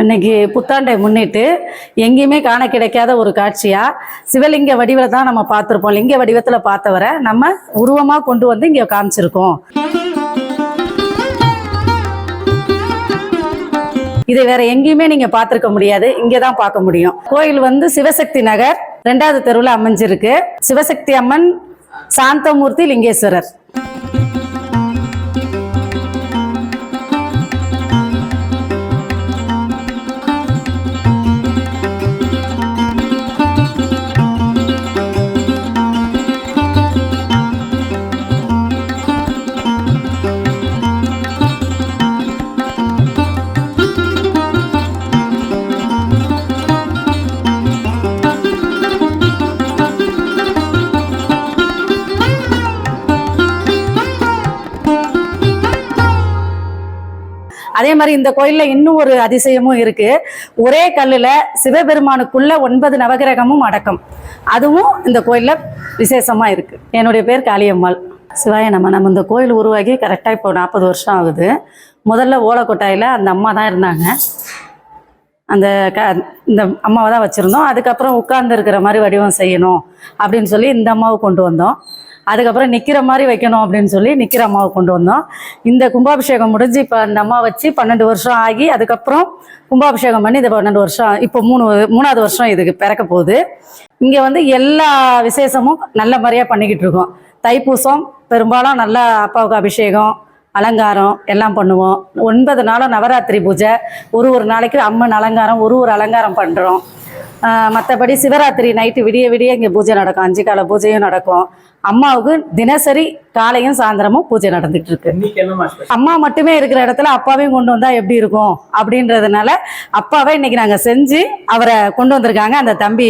இன்னைக்கு புத்தாண்டை முன்னிட்டு எங்கேயுமே காண கிடைக்காத ஒரு காட்சியா? சிவலிங்க வடிவில் தான் நம்ம பார்த்துருப்போம். லிங்க வடிவத்தில் பார்த்தவரை நம்ம உருவமாக கொண்டு வந்து இங்கே காமிச்சிருக்கோம். இதை வேற எங்கேயுமே நீங்க பார்த்துருக்க முடியாது. இங்கே தான் பார்க்க முடியும். கோயில் வந்து சிவசக்தி நகர் ரெண்டாவது தெருவில் அமைஞ்சிருக்கு. சிவசக்தி அம்மன் சாந்தமூர்த்தி லிங்கேஸ்வரர். அதே மாதிரி இந்த கோயிலில் இன்னும் ஒரு அதிசயமும் இருக்கு. ஒரே கல்லில் சிவபெருமானுக்குள்ள ஒன்பது நவகிரகமும் அடக்கம். அதுவும் இந்த கோயிலில் விசேஷமாக இருக்கு. என்னுடைய பேர் காளியம்மாள். சிவாய நம்ம நம்ம இந்த கோயில் உருவாகி கரெக்டாக இப்போ நாற்பது வருஷம் ஆகுது. முதல்ல ஓலக்கொட்டாயில் அந்த அம்மா தான் இருந்தாங்க. அந்த க இந்த அம்மாவை தான் வச்சுருந்தோம். அதுக்கப்புறம் உட்கார்ந்து இருக்கிற மாதிரி வடிவம் செய்யணும் அப்படின்னு சொல்லி இந்த அம்மாவை கொண்டு வந்தோம். அதுக்கப்புறம் நிற்கிற மாதிரி வைக்கணும் அப்படின்னு சொல்லி நிற்கிற அம்மாவை கொண்டு வந்தோம். இந்த கும்பாபிஷேகம் முடிஞ்சு இப்போ அந்த அம்மா வச்சு பன்னெண்டு வருஷம் ஆகி அதுக்கப்புறம் கும்பாபிஷேகம் பண்ணி இந்த பன்னெண்டு வருஷம் இப்போ மூணு மூணாவது வருஷம் இதுக்கு பிறக்க போகுது. இங்கே வந்து எல்லா விசேஷமும் நல்ல மாதிரியாக பண்ணிக்கிட்டு இருக்கோம். தைப்பூசம் பெரும்பாலும் நல்லா அப்பாவுக்கு அபிஷேகம் அலங்காரம் எல்லாம் பண்ணுவோம். ஒன்பது நாளும் நவராத்திரி பூஜை. ஒரு ஒரு நாளைக்கு அம்மன் அலங்காரம் ஒரு ஒரு அலங்காரம் பண்ணுறோம் மற்றபடி சிவராத்திரி நைட்டு விடிய விடிய இங்கே பூஜை நடக்கும். அஞ்சு கால பூஜையும் நடக்கும். அம்மாவுக்கு தினசரி காலையும் சாயந்தரமும் பூஜை நடந்துட்டு இருக்கு. அம்மா மட்டுமே இருக்கிற இடத்துல அப்பாவையும் கொண்டு வந்தா எப்படி இருக்கும்? அப்படின்றதுனால அப்பாவை இன்னைக்கு நாங்க செஞ்சு அவரை கொண்டு வந்திருக்காங்க. அந்த தம்பி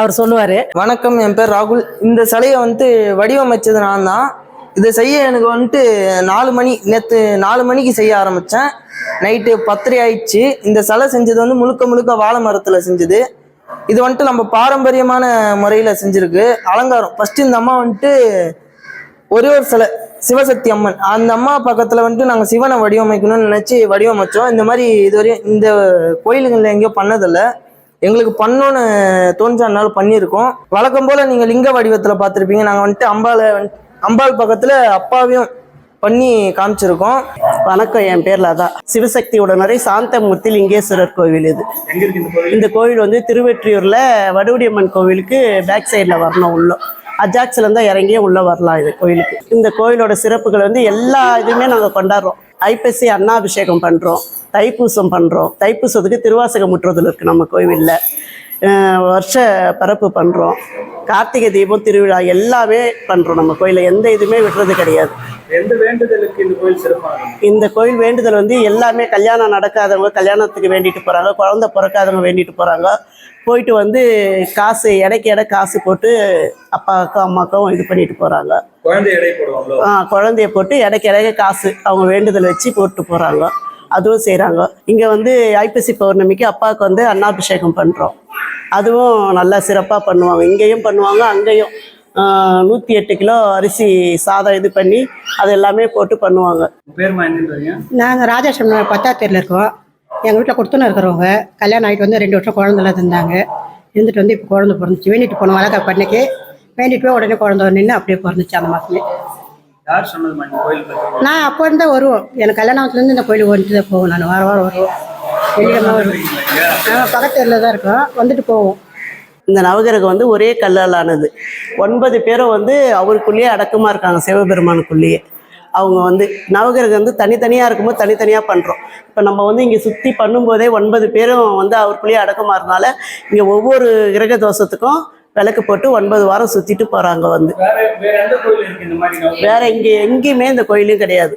அவர் சொல்லுவாரு. வணக்கம் என் பேர் ராகுல். இந்த சிலையை வந்துட்டு வடிவமைச்சது நான் தான் இதை செய்ய எனக்கு வந்துட்டு நாலு மணி நேற்று நாலு மணிக்கு செய்ய ஆரம்பித்தேன் நைட்டு பத்தரை ஆயிடுச்சு. இந்த சிலை செஞ்சது வந்து முழுக்க முழுக்க வாழை மரத்தில் செஞ்சது. இது வந்துட்டு நம்ம பாரம்பரியமான முறையில் செஞ்சுருக்கு. அலங்காரம். ஃபஸ்ட்டு இந்த அம்மா வந்துட்டு ஒரே ஒரு சிலை சிவசக்தி அம்மன். அந்த அம்மா பக்கத்தில் வந்துட்டு நாங்கள் சிவனை வடிவமைக்கணும்னு நினச்சி வடிவமைச்சோம். இந்த மாதிரி இதுவரையும் இந்த கோயிலுங்களில் எங்கேயும் பண்ணதில்லை. எங்களுக்கு பண்ணோன்னு தோன்றனால பண்ணியிருக்கோம். வழக்கம் போல் நீங்கள் லிங்க வடிவத்தில் பார்த்துருப்பீங்க. நாங்கள் வந்துட்டு அம்பாவில் அம்பாள் பக்கத்தில் அப்பாவையும் பண்ணி காமிச்சிருக்கோம். வணக்கம் என் பேர் லதா. சிவசக்தி உடனரை சாந்தமூர்த்தி லிங்கேஸ்வரர் கோவில் இது. இந்த கோவில்? வந்து திருவெற்றியூர்ல வடுவடியம்மன் கோவிலுக்கு பேக் சைடில் வரணும் உள்ள. அஜாக்ஸ்ல இருந்தா இறங்கியே உள்ள வரலாம் இது கோயிலுக்கு இந்த கோயிலோட சிறப்புகள் வந்து எல்லா இதுவுமே நாங்கள் கொண்டாடுறோம். ஐப்பசி அன்னாபிஷேகம் பண்றோம். தைப்பூசம் பண்றோம். தைப்பூசத்துக்கு திருவாசக முற்றுதல் இருக்கு நம்ம கோவிலில். வருஷ பரப்பு பண்றோம். கார்த்திகை தீபம் திருவிழா எல்லாமே பண்றோம் நம்ம கோயிலில். எந்த இதுவுமே விடுறது கிடையாது. எந்த வேண்டுதலுக்கு இந்த கோயில் சிறப்பாகும் இந்த கோயில் வேண்டுதல் வந்து எல்லாமே கல்யாணம் நடக்காதவங்க கல்யாணத்துக்கு வேண்டிட்டு போகிறாங்க குழந்தை பிறக்காதவங்க வேண்டிட்டு போகிறாங்க போயிட்டு வந்து காசு எடைக்கு எடை காசு போட்டு அப்பாவுக்கும் அம்மாவுக்கும் இது பண்ணிட்டு போகிறாங்க குழந்தை எடை போடுவாங்களோ? குழந்தைய போட்டு எடைக்கு எடைக்கு காசு அவங்க வேண்டுதல் வச்சு போட்டு போகிறாங்க அதுவும் செய்கிறாங்க இங்கே வந்து ஐப்பசி பௌர்ணமிக்கு அப்பாவுக்கு வந்து அன்னாபிஷேகம் பண்ணுறோம் அதுவும் நல்லா சிறப்பாக பண்ணுவாங்க. இங்கேயும் பண்ணுவாங்க அங்கேயும் நூற்றி எட்டு கிலோ அரிசி சாதம் இது பண்ணி அது எல்லாமே போட்டு பண்ணுவாங்க. நாங்கள் ராஜேஸ்வரம் பத்தாத்தேரில் இருக்கோம். எங்கள் வீட்டில் கொடுத்துன்னு இருக்கிறவங்க. கல்யாணம் ஆகிட்டு வந்து ரெண்டு வருஷம் குழந்தைல இருந்தாங்க. இருந்துட்டு வந்து இப்போ குழந்தை பிறந்துச்சு. வேண்டிட்டு போனோம் வளர்க்க பண்ணிக்கு. வேண்டிட்டு போய் உடனே குழந்தை நின்று அப்படியே பிறந்துச்சு அந்த மாதமே பத்தி நான் அப்போ இருந்தால் வருவோம். எனக்கு கல்யாணத்துலேருந்து இந்த கோயிலுக்கு வந்துட்டு தான் போவோம் நான். வாரம் வாரம் வருவோம். நாங்கள் பக்கத்தேரில் தான் இருக்கோம். வந்துட்டு போவோம். இந்த நவகிரகம் வந்து ஒரே கல்லால் ஆனது ஒன்பது பேரும் வந்து அவருக்குள்ளேயே அடக்கமாக இருக்காங்க சிவபெருமானுக்குள்ளேயே. அவங்க வந்து நவகிரகம் வந்து தனித்தனியாக இருக்கும்போது தனித்தனியாக பண்ணுறோம் இப்போ நம்ம வந்து இங்கே சுற்றி பண்ணும்போதே ஒன்பது பேரும் வந்து அவருக்குள்ளேயே அடக்கமாக இருந்தனால இங்கே ஒவ்வொரு கிரக தோஷத்துக்கும் விளக்கு போட்டு ஒன்பது வாரம் சுற்றிட்டு போகிறாங்க வந்து. வேற வேற எந்த கோயில் இருக்கு இந்த மாதிரி நவ- வேற இங்கே எங்கேயுமே இந்த கோயிலும் கிடையாது.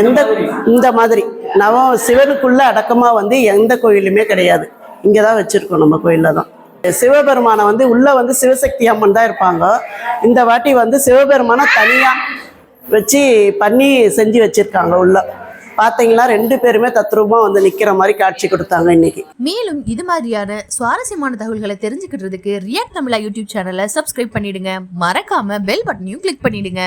எந்த இந்த மாதிரி. நவம் சிவனுக்குள்ள அடக்கமா வந்து எந்த கோயிலுமே கிடையாது. இங்கே தான் வச்சிருக்கோம் நம்ம கோயிலில் தான் சிவபெருமானை வந்து உள்ள வந்து சிவசக்தி அம்மன் தான் இருப்பாங்க. இந்த வாட்டி வந்து சிவபெருமானை தனியா வச்சு பண்ணி செஞ்சு வச்சிருக்காங்க உள்ள. பார்த்தீங்களா ரெண்டு பேருமே தத்ரூபமா வந்து நிக்கிற மாதிரி காட்சி கொடுத்தாங்க இன்னைக்கு. மேலும் இது மாதிரியான சுவாரஸ்யமான தகவல்களை தெரிஞ்சுக்கிறதுக்கு ரியாக்ட் தமிழா யூடியூப் சேனலை சப்ஸ்கிரைப் பண்ணிடுங்க. மறக்காம பெல் பட்டனையும் கிளிக் பண்ணிடுங்க.